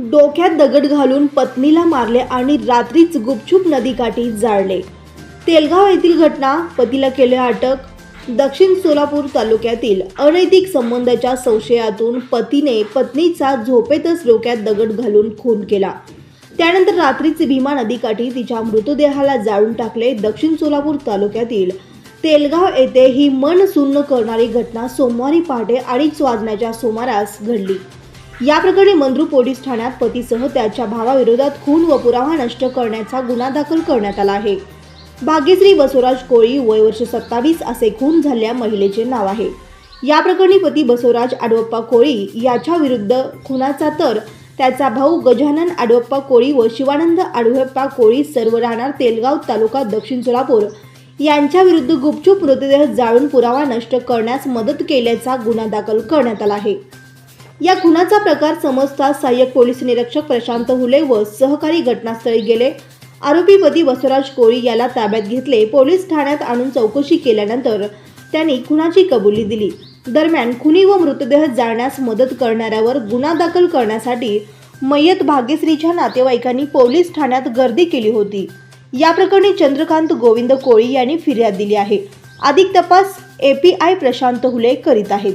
डोक्यात दगड घालून पत्नीला मारले आणि रात्रीच गुपचूप नदीकाठी जाळले. तेलगाव येथील घटना पतीला केले अटक. दक्षिण सोलापूर तालुक्यातील अनैतिक संबंधाच्या संशयातून पतीने पत्नीचा झोपेतच डोक्यात दगड घालून खून केला. त्यानंतर रात्रीच भीमा नदीकाठी तिच्या मृतदेहाला जाळून टाकले. दक्षिण सोलापूर तालुक्यातील तेलगाव येथे ही मन सुन्न करणारी घटना सोमवारी पहाटे अडीच वाजण्याच्या सुमारास घडली. या प्रकरणी मंद्रू पोलीस ठाण्यात पतीसह त्याच्या भावाविरोधात खून व पुरावा नष्ट करण्याचा गुन्हा दाखल करण्यात आला आहे. भाग्यश्री बसवराज कोळी वय वर्ष सत्तावीस असे खून झालेल्या महिलेचे नाव आहे. या प्रकरणी पती बसवराज आडवप्पा कोळी याच्या विरुद्ध खुनाचा तर त्याचा भाऊ गजानन आडवप्पा कोळी व शिवानंद आडवप्पा कोळी सर्व राहणार तेलगाव तालुका दक्षिण सोलापूर यांच्या विरुद्ध गुपचूप मृतदेह जाळून पुरावा नष्ट करण्यास मदत केल्याचा गुन्हा दाखल करण्यात आला आहे. या खुनाचा प्रकार समजताच सहाय्यक पोलीस निरीक्षक प्रशांत हुले व सहकारी घटनास्थळी गेले. आरोपीपती बसवराज कोळी याला ताब्यात घेतले. पोलीस ठाण्यात आणून चौकशी केल्यानंतर त्यांनी खुनाची कबुली दिली. दरम्यान खुनी व मृतदेह जाळण्यास मदत करणाऱ्यावर गुन्हा दाखल करण्यासाठी मयत भाग्यश्रीच्या नातेवाईकांनी पोलीस ठाण्यात गर्दी केली होती. या प्रकरणी चंद्रकांत गोविंद कोळी यांनी फिर्याद दिली आहे. अधिक तपास एपीआय प्रशांत हुले करीत आहेत.